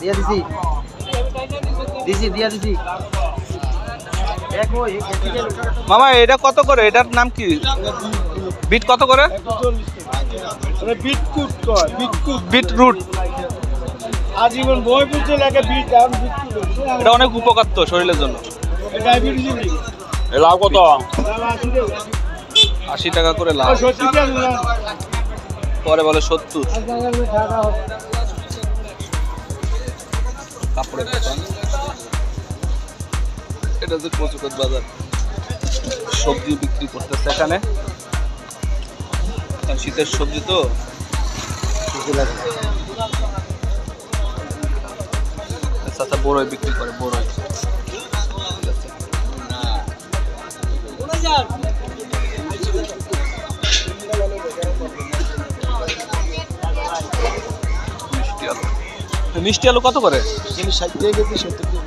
দিয়া দিছি। দিছি দিয়া দিছি। মামা এটা কত করে? এটার নাম কি? বিট কত করে? এটা অনেক উপকার তো শরীরের জন্য। লাভ কত? আশি টাকা করে লাভ পরে বলে সত্তর। কাপড়ের দোকান। এটা হচ্ছে কচুকত বাজার। সবজি বিক্রি করতেছে এখানে শীতের সবজি তো। চাচা বড়ই বিক্রি করে বড়ই। মিষ্টি আলু কত করে? কিন্তু ষাট দিয়ে গেছি সত্তর দিয়ে।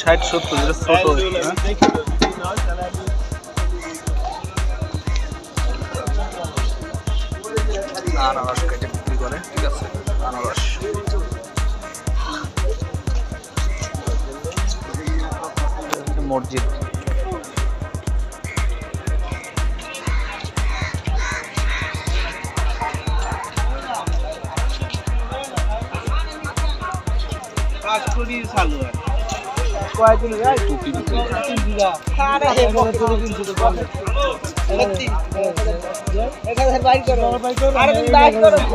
ষাট সত্তর যেটা ছোট। হ্যাঁ? আনারস কেটে বিক্রি করে ঠিক আছে? আনারস। এটা হচ্ছে মসজিদ কয়েকদিন টুপি বিক্রি করে তো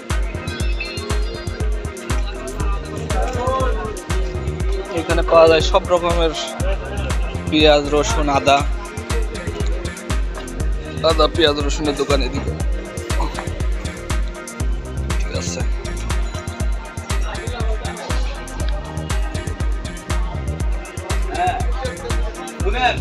পাওয়া যায় সব রকমের পেঁয়াজ, রসুন, আদা। আদা, পেঁয়াজ, রসুনের দোকান এদিকে ঠিক আছে। শুনেন